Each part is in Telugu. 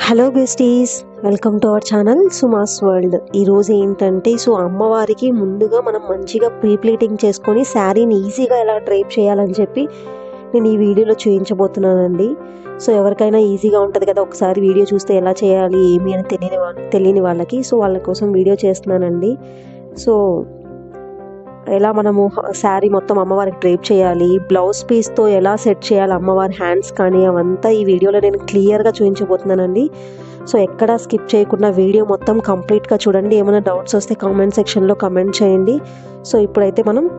Hello besties welcome to our channel Suma's world ఈరోజు ఏంటంటే సో అమ్మవారికి ముందుగా మనం మంచిగా ప్రీప్లీటింగ్ చేసుకొని శారీని ఈజీగా ఎలా డ్రైప్ చేయాలని చెప్పి నేను ఈ వీడియోలో చూపించబోతున్నానండి. సో ఎవరికైనా ఈజీగా ఉంటుంది కదా ఒకసారి వీడియో చూస్తే ఎలా చేయాలి ఏమి అని తెలియని వా- తెలియని వాళ్ళకి. సో వాళ్ళ కోసం వీడియో చేస్తున్నానండి. సో ఎలా మనము శారీ మొత్తం అమ్మవారికి డ్రేప్ చేయాలి బ్లౌజ్ పీస్తో ఎలా సెట్ చేయాలి అమ్మవారి హ్యాండ్స్ కానీ అవంతా ఈ వీడియోలో నేను క్లియర్గా చూపించబోతున్నానండి. సో ఎక్కడ స్కిప్ చేయకుండా వీడియో మొత్తం కంప్లీట్గా చూడండి. ఏమైనా డౌట్స్ వస్తే కామెంట్ సెక్షన్లో కామెంట్ చేయండి. సో ఇప్పుడైతే మనం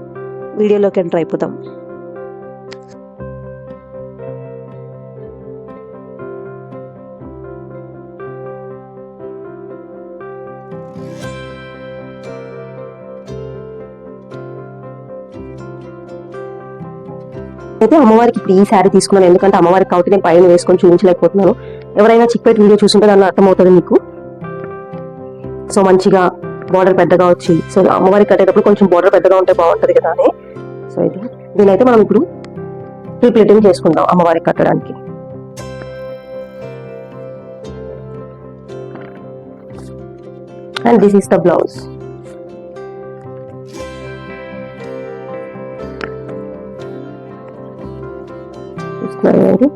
వీడియోలోకి ఎంటర్ అయిపోతాం అయితే అమ్మవారికి ఈ శారీ తీసుకున్నాను. ఎందుకంటే అమ్మవారికి కాబట్టి నేను పైన వేసుకొని చూపించలేకపోతున్నాను. ఎవరైనా చిక్పేట్ వీడియో చూసుంటే దాన్ని అర్థమవుతుంది మీకు. సో మంచిగా బార్డర్ పెద్దగా వచ్చి సో అమ్మవారికి కట్టేటప్పుడు కొంచెం బార్డర్ పెద్దగా ఉంటే బాగుంటుంది కదా అని. సో ఇది. దీనైతే మనం ఇప్పుడు ప్రీ చేసుకుందాం అమ్మవారికి కట్టడానికి. And this is the blouse చూస్తున్నారు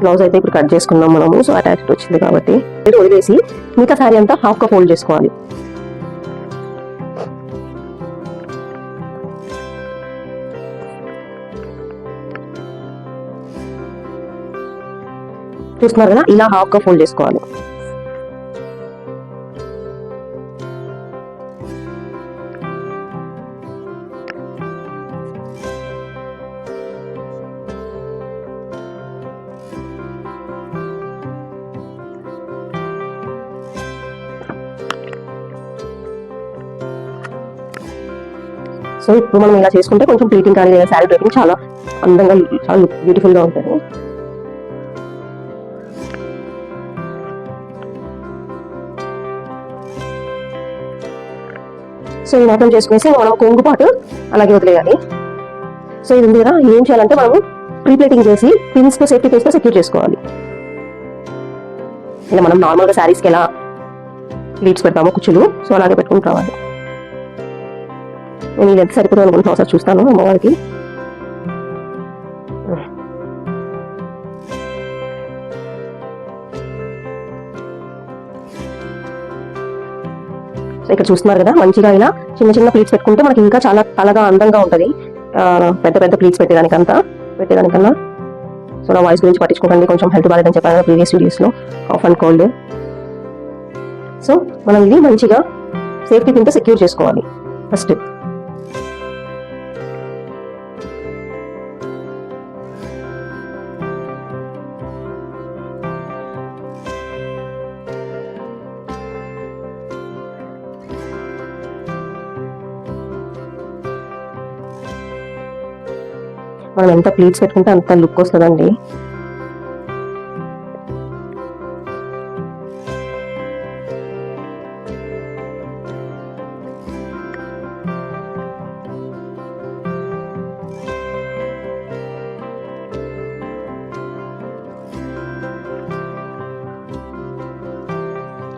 బ్లౌజ్ అయితే ఇప్పుడు కట్ చేసుకున్నాం మనము సో అటాచ్డ్ వచ్చింది కాబట్టి. ఇది వదిలేసి మిగతా శారీ అంతా హాఫ్గా ఫోల్డ్ చేసుకోవాలి. చూస్తున్నారు కదా? ఇలా హాఫ్గా ఫోల్డ్ చేసుకోవాలి. సో ఇప్పుడు మనం ఇలా చేసుకుంటే కొంచెం ప్లీటింగ్ కానీ లేదా శారీ డ్రైపింగ్ చాలా అందంగా చాలా బ్యూటిఫుల్గా ఉంటుంది. సో ఈ మాత్రం చేసుకునేసి మనం కొంగు పాటు అలాగే వదిలేయాలి. సో ఇది ఉంది కదా ఏం చేయాలంటే మనము ప్రీ ప్లేటింగ్ చేసి పిన్స్తో సేఫ్టీ పిన్స్తో సెక్యూర్ చేసుకోవాలి. ఇలా మనం నార్మల్గా శారీస్కి ఎలా లీడ్స్ పెడతామో కుచ్చులు సో అలాగే పెట్టుకుని రావాలి. నేను ఇది ఎంత సరిపోతుంది అనుకుంటున్నా ఒకసారి చూస్తాను అమ్మవారికి. సో ఇక్కడ చూస్తున్నారు కదా మంచిగా ఇలా చిన్న చిన్న ప్లీట్స్ పెట్టుకుంటే మనకి ఇంకా చాలా తలగా అందంగా ఉంటుంది. ఆ, పెద్ద పెద్ద ప్లీట్స్ పెట్టేదానికంతా పెట్టేదానికన్నా. సో నా వాయిస్ గురించి పట్టించుకోకండి కొంచెం హెల్త్ బాగాలేదని చెప్పాను ప్రీవియస్ వీడియోస్లో ఆఫ్ అండ్ కోల్డ్ సో మనం ఇది మంచిగా సేఫ్టీ పిన్తో సెక్యూర్ చేసుకోవాలి. ఫస్ట్ మనం ఎంత ప్లీట్స్ పెట్టుకుంటే అంత లుక్ వస్తుందండి.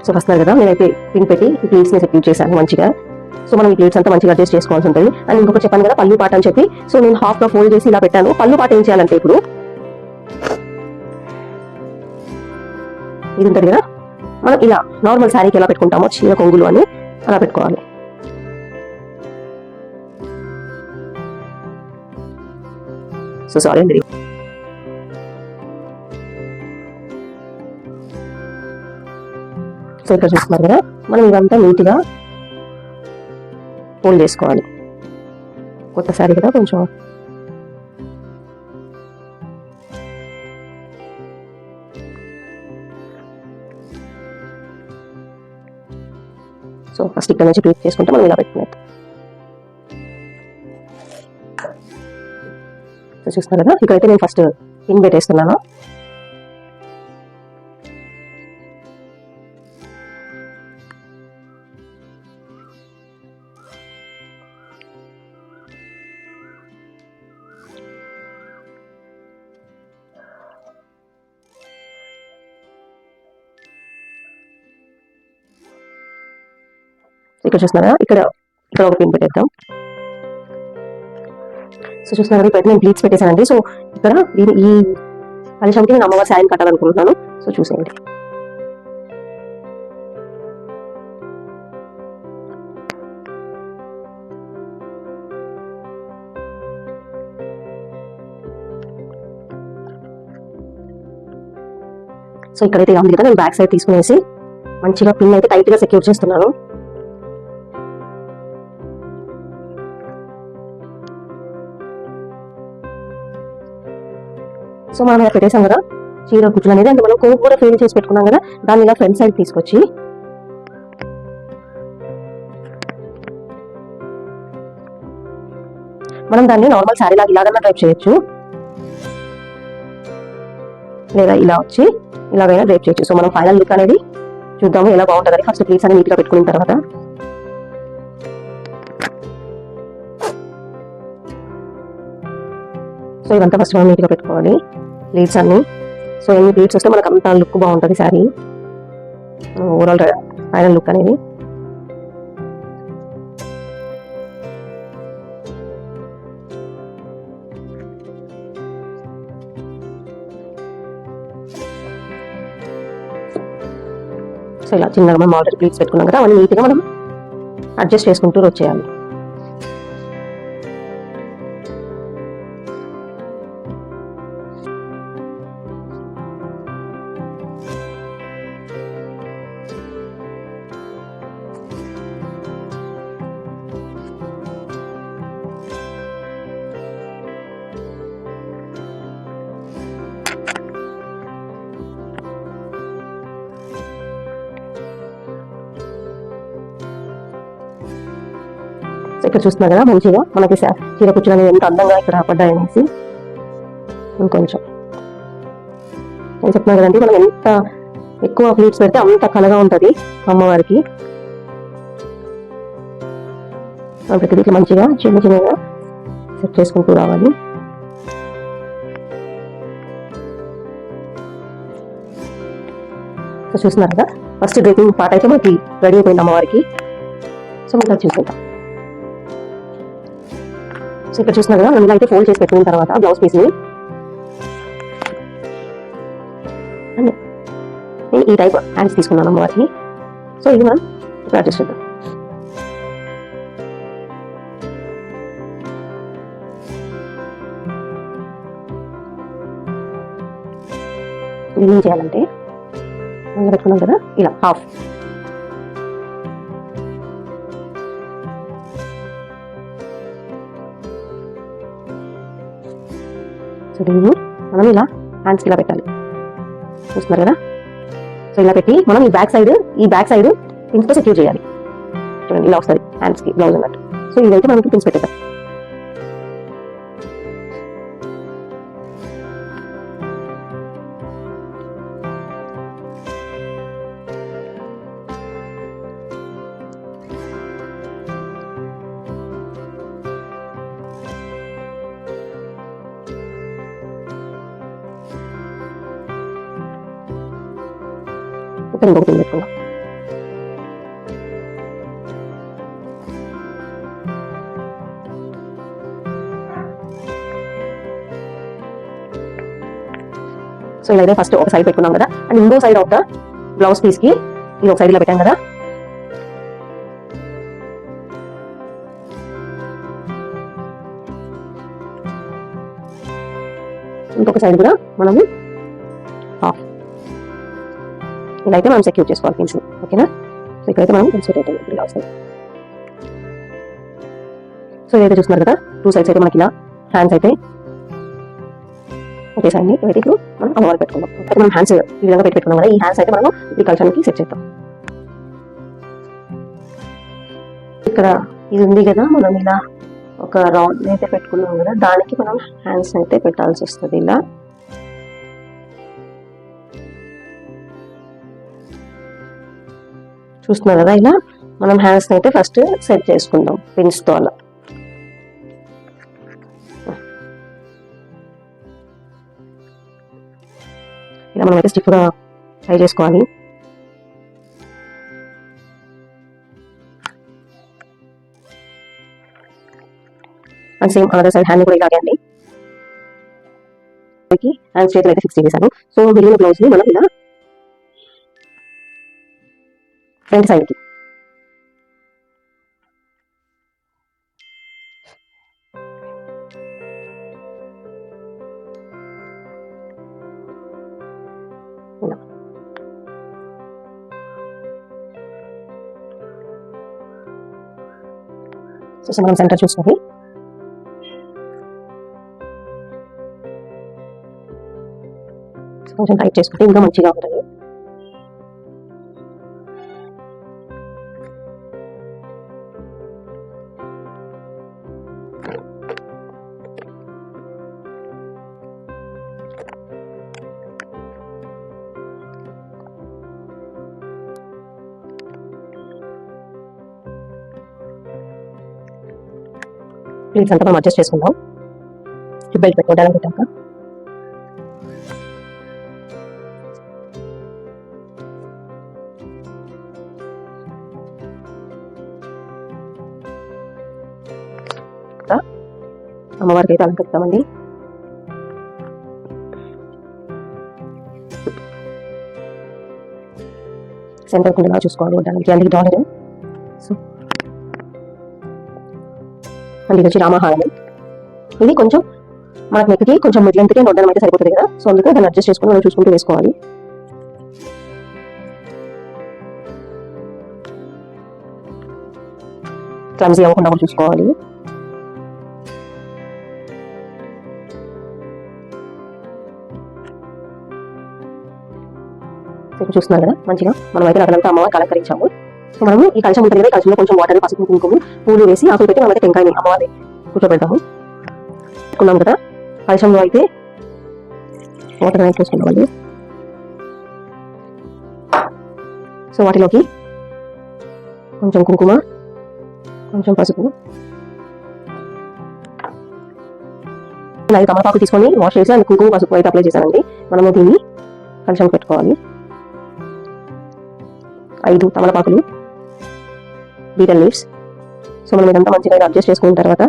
సో వస్తున్నారు కదా నేనైతే పిన్ పెట్టి ఈ ని సెక్యూర్ చేశాను మంచిగా. సో మనం ఈ ప్లేట్స్ అంతా మంచిగా అడ్జస్ట్ చేసుకోవాల్సి ఉంటుంది. అండ్ ఇంకొక చెప్పాను కదా పళ్ళు పాట అని చెప్పి. సో నేను హాఫ్గా ఫోల్డ్ చేసి ఇలా పెట్టాను. పళ్ళు పాట ఏం చేయాలంటే ఇప్పుడు ఇది ఉంటుంది కదా? మనం ఇలా నార్మల్ శారీకి ఎలా పెట్టుకుంటామో చీర కొంగులు అని అలా పెట్టుకోవాలి. సో సారీ అండి. సో ఇక్కడ చూస్తున్నారు కదా? మనం ఇదంతా నీట్గా ఫోల్డ్ చేసుకోవాలి. కొత్త కదా కొంచెం. సో ఫస్ట్ ఇక్కడ నుంచి క్లిక్ చేసుకుంటే మనం ఇలా పెట్టుకునేది సో చూస్తున్నారు కదా? ఇక్కడైతే నేను ఫస్ట్ పిన్ పెట్టేస్తున్నాను ఇక్కడ చూస్తున్నారా? ఇక్కడ ఇక్కడ ఒక పిన్ పెట్టేద్దాం. సో చూస్తున్నారా ఇక్కడ నేను బ్లీచ్ పెట్టేశానండి. సో ఇక్కడ దీని ఈ కలశంకి నేను అమ్మవారి సాయం కట్టాలనుకుంటున్నాను. సో చూసేయండి. సో ఇక్కడైతే ఉంది కదా నేను బ్యాక్ సైడ్ తీసుకునేసి మంచిగా పిన్ అయితే టైట్గా సెక్యూర్ చేస్తున్నాను. సో మనం ఇలా పెట్టేసాం కదా? చీర కుచ్చులు అనేది అంటే మనం కోక్ కూడా ఫిల్ చేసి పెట్టుకున్నాం కదా? దాన్ని ఇలా ఫ్రంట్ సైడ్ తీసుకొచ్చి మనం దాన్ని నార్మల్ శారీ లాగా ఇలాగన్నా డ్రైప్ చేయొచ్చు. లేదా ఇలా వచ్చి ఇలాగైనా డ్రైప్ చేయొచ్చు. సో మనం ఫైనల్ లుక్ అనేది చూద్దాము ఎలా బాగుంటుందని. ఫస్ట్ ప్లీట్స్ అని నీట్గా పెట్టుకున్న తర్వాత. సో ఇదంతా ఫస్ట్ మనం నీట్గా పెట్టుకోవాలి. ప్లీట్స్ అన్ని సో ఎన్ని ప్లీట్స్ వస్తే మనకు అంత లుక్ బాగుంటుంది శారీ ఓవరాల్ ఫైనల్ లుక్ అనేది. సో ఇలా చిన్నగా మనం ఆల్రెడీ ప్లీట్స్ పెట్టుకున్నాం కదా అవన్నీ నీట్గా మనం అడ్జస్ట్ చేసుకుంటూ వచ్చేయాలి. ఇక్కడ చూస్తున్నా కదా మంచిగా మనకి చీర కూర్చుని అనేది ఎంత అందంగా ఇక్కడ పడ్డాయనేసి. ఇంకొంచెం. నేను చెప్తున్నా కదండి మనం ఎంత ఎక్కువ ప్లీట్స్ పెడితే అంత కలగా ఉంటుంది అమ్మవారికి. ప్రతిదీ ఇట్లా మంచిగా చిన్న చిన్నగా సెట్ చేసుకుంటూ రావాలి. సో చూస్తున్నారు కదా ఫస్ట్ డ్రెస్సింగ్ పార్ట్ అయితే మనకి రెడీ అయిపోయింది అమ్మవారికి. సో మనం చూసుకుంటాం సో ఇక్కడ చూస్తున్నారు కదా మనం ఇలా అయితే ఫోల్డ్ చేసి పెట్టుకున్న తర్వాత బ్లౌజ్ పీస్ని అండి. నేను ఈ టైప్ హ్యాండ్స్ తీసుకున్నాను అమ్మవారికి సో ఇది మనం ఇప్పుడు అడ్జస్ట్ చేద్దాం. దీన్ని ఏం చేయాలంటే ఇలా పెట్టుకున్నాం కదా ఇలా హాఫ్ సో దీన్ని మనం ఇలా హ్యాండ్స్ ఇలా పెట్టాలి. చూస్తున్నారు కదా? సో ఇలా పెట్టి మనం ఈ బ్యాక్ సైడ్ ఈ బ్యాక్ సైడ్ పిన్స్తో సెక్యూర్ చేయాలి. చూడండి ఇలా వస్తుంది. హ్యాండ్స్కి బ్లౌజ్ అన్నట్టు. సో ఇదైతే మనకి పిన్స్ పెట్టేద్దాం. సో ఇలా ఫస్ట్ ఒక సైడ్ పెట్టుకున్నాం కదా. అండ్ ఇంకో సైడ్ ఆఫ్ ద బ్లౌజ్ పీస్కి ఇది ఒక సైడ్ ఇలా పెట్టాం కదా. ఇంకొక సైడ్ కూడా మనము హాఫ్ ఇలా అయితే మనం సెక్యూర్ చేసుకోవాలి పిన్స్ ఓకేనా సో ఇక్కడైతే మనం ఇన్సర్ట్ అవుతాం ఇప్పుడు ఇలా సో ఇదైతే చూస్తున్నారు కదా టూ సైడ్స్ అయితే మనకి ఇలా హ్యాండ్స్ అయితే ఒకేసారి సైడ్ ఇవైతే ఇప్పుడు మనం అమ్మవారు పెట్టుకుందాం. అయితే మనం హ్యాండ్స్ ఈ విధంగా పెట్టి పెట్టుకున్నాం కదా. ఈ హ్యాండ్స్ అయితే మనం ఈ కల్చర్కి సెట్ చేద్దాం. ఇక్కడ ఇది ఉంది కదా మనం ఇలా ఒక రౌండ్ అయితే పెట్టుకున్నాం కదా. దానికి మనం హ్యాండ్స్ అయితే పెట్టాల్సి వస్తుంది ఇలా. చూస్తున్నారు కదా ఇలా మనం హ్యాండ్స్ అయితే ఫస్ట్ సెట్ చేసుకుందాం. పిన్స్తో అలా ఇలా మనం అయితే స్టిఫ్గా ఫ్రై చేసుకోవాలి. And same other side hand కూడా ఇలాగే అండి హ్యాండ్ చేతులు అయితే ఫిక్స్ చేశాను సో మిగిలిన బ్లౌజ్ని మనం ఇలా ఫ్రంట్ సైడ్కి సో మనం సెంటర్ చూసుకొని కొంచెం టైట్ చేసుకుంటే ఇంకా మంచిగా ఉంటుంది. ప్లీజ్ అంతా మనం అడ్జస్ట్ చేసుకుందాం. బెల్ట్ పెట్టుకోవడానికి పెట్టాక అమ్మవారికి అయితే అలంకరిస్తామండి. సెంటర్ కుండలా చూసుకోవాలి ఉండడానికి. అందుకే డాలర్ అండ్ ఇది వచ్చి రామహారం ఇది కొంచెం మనకు నెక్కి కొంచెం మిడ్లెంత్కి లెంత్కి అయితే సరిపోతుంది కదా. సో అందుకే దాన్ని అడ్జస్ట్ చేసుకుని మనం చూసుకుంటూ వేసుకోవాలి. క్లమ్జీ అవ్వకుండా కూడా చూసుకోవాలి. చూస్తున్నారు కదా మంచిగా మనం అయితే అక్కడంతా అమ్మవారికి అలంకరించాము సో మనము ఈ కలశం ఉంటుంది కదా ఈ కలశంలో కొంచెం వాటర్ పసుపు కుంకుమ పూలు వేసి ఆకులు పెట్టి మనమైతే టెంకాయని అమ్మవారి కూర్చోబెడతాము. పెట్టుకున్నాం కదా కలశంలో అయితే వాటర్ అనేది పోసుకున్నామండి సో వాటిలోకి కొంచెం కుంకుమ కొంచెం పసుపు ఐదు తమలపాకు తీసుకొని వాష్ చేసి అందులో కుంకుమ పసుపు అయితే అప్లై చేశానండి. మనము దీన్ని కలశం పెట్టుకోవాలి. ఐదు తమలపాకులు బీటల్ లీవ్స్. సో మనం ఇదంతా మంచిగా ఇలా అడ్జస్ట్ చేసుకున్న తర్వాత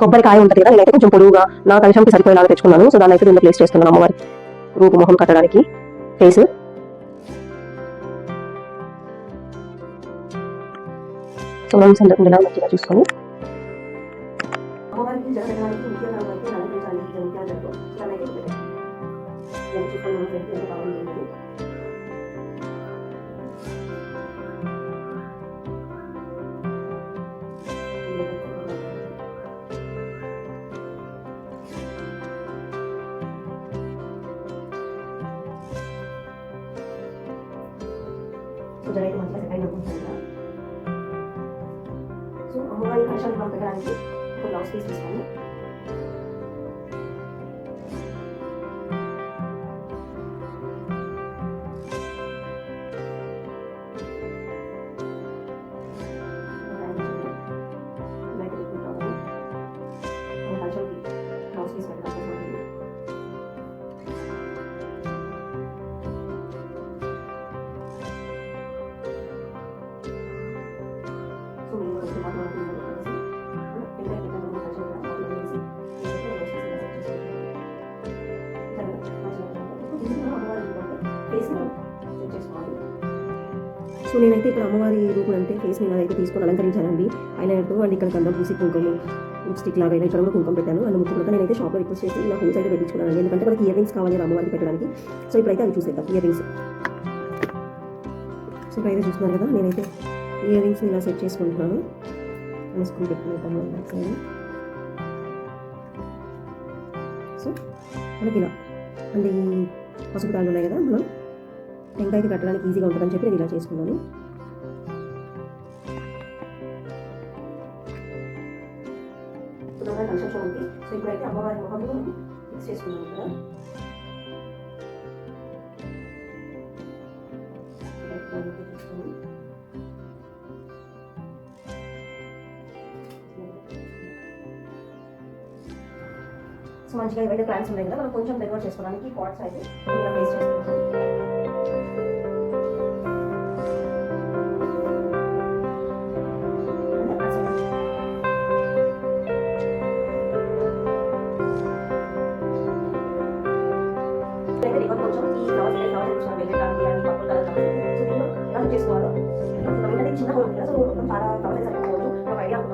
కొబ్బరికాయ ఉంటుంది కదా నేనైతే కొంచెం పొడుగుగా నా కలశంకి సరిపోయేలాగా తెచ్చుకున్నాను. సో దాన్ని అయితే దీంట్లో ప్లేస్ చేస్తున్నాను అమ్మవారి రూపు మొహం కట్టడానికి. ఫేస్ సో మనం సెంటర్ మంచిగా చూసుకొని. అమ్మవారికి జరగడానికి సో నేనైతే ఇక్కడ అమ్మవారి రూపం అంటే ఫేస్ మీద అయితే తీసుకొని అలంకరించానండి. ఐలైనర్తో అండ్ ఇక్కడ గంధం పూసి కుంకుమ లిప్స్టిక్ లాగా అయినా ఇక్కడ కూడా కుంకుమ పెట్టాను. అండ్ ముఖ్యంగా నేనైతే షాప్లో రిక్వెస్ట్ చేసి నా హోల్స్ అయితే పెట్టించుకున్నాను ఎందుకంటే మనకి ఇయర్ రింగ్స్ కావాలి అమ్మవారికి పెట్టడానికి. సో ఇప్పుడైతే అవి చూసేద్దాం ఇయర్ రింగ్స్ సో ఇప్పుడైతే చూస్తున్నారు కదా నేనైతే ఇయర్ రింగ్స్ ఇలా సెట్ చేసుకుంటున్నాను. వేసుకుని పెట్టుకుంటాను బ్యాక్ సైడ్ సో మనకి ఇలా అంటే ఈ పసుపు తాళ్ళు ఉన్నాయి కదా మనం టెంకాయకి కట్టడానికి ఈజీగా ఉంటుందని చెప్పి నేను ఇలా చేసుకున్నాను. సో ఇప్పుడైతే అమ్మవారి మొహంలో ఫిక్స్ చేసుకున్నాను కదా. సో మంచిగా ఇవైతే ప్లాన్స్ ఉన్నాయి కదా మనం కొంచెం డెకరేట్ చేసుకోవడానికి పాట్స్ అయితే ఇలా చేసుకుంటాం.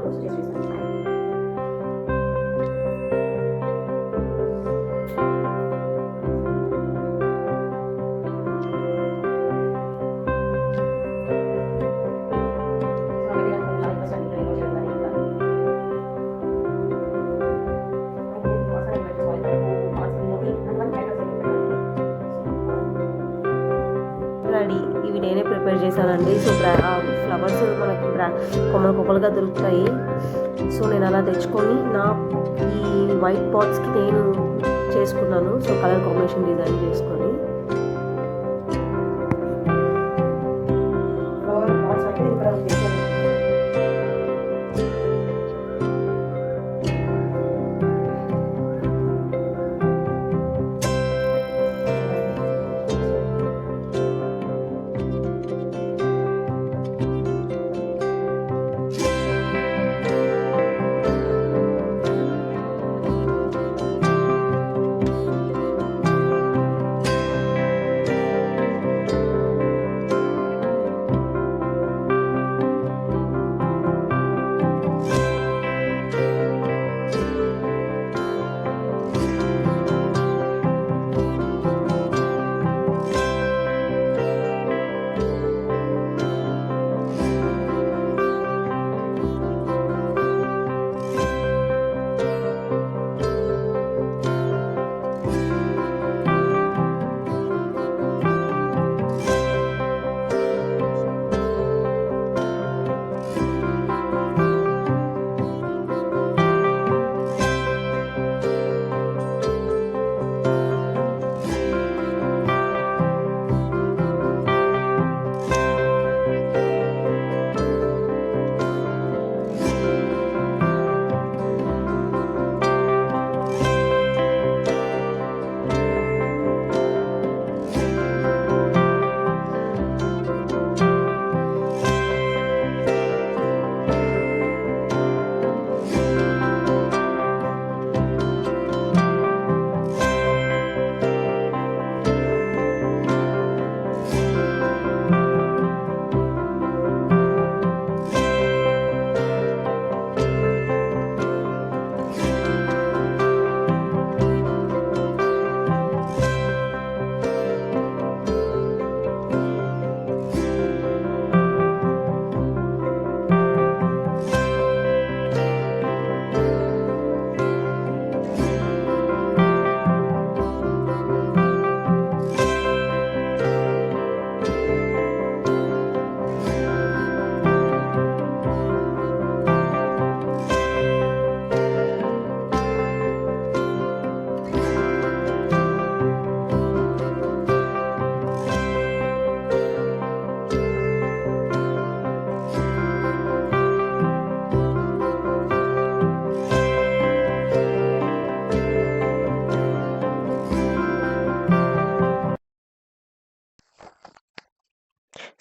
ఒక రెడీ ఇవి నేనే ప్రిపేర్ చేశానండి. సో ఫ్లవర్స్ బ్రా కొమ్మలు కొమ్మలుగా దొరుకుతాయి. సో నేను అలా తెచ్చుకొని నా ఈ వైట్ పాట్స్కి నేను చేసుకున్నాను. సో కలర్ కాంబినేషన్ డిజైన్ చేసుకొని.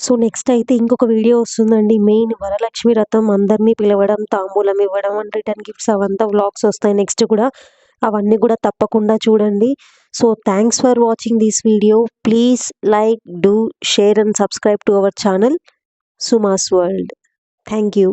సో నెక్స్ట్ అయితే ఇంకొక వీడియో వస్తుందండి. మెయిన్ వరలక్ష్మి రథం అందరినీ పిలవడం తాంబూలం ఇవ్వడం అండ్ రిటర్న్ గిఫ్ట్స్ అవంతా వ్లాగ్స్ వస్తాయి నెక్స్ట్ కూడా. అవన్నీ కూడా తప్పకుండా చూడండి. So thanks for watching this video. Please like do share and subscribe to our channel Suma's world. Thank you.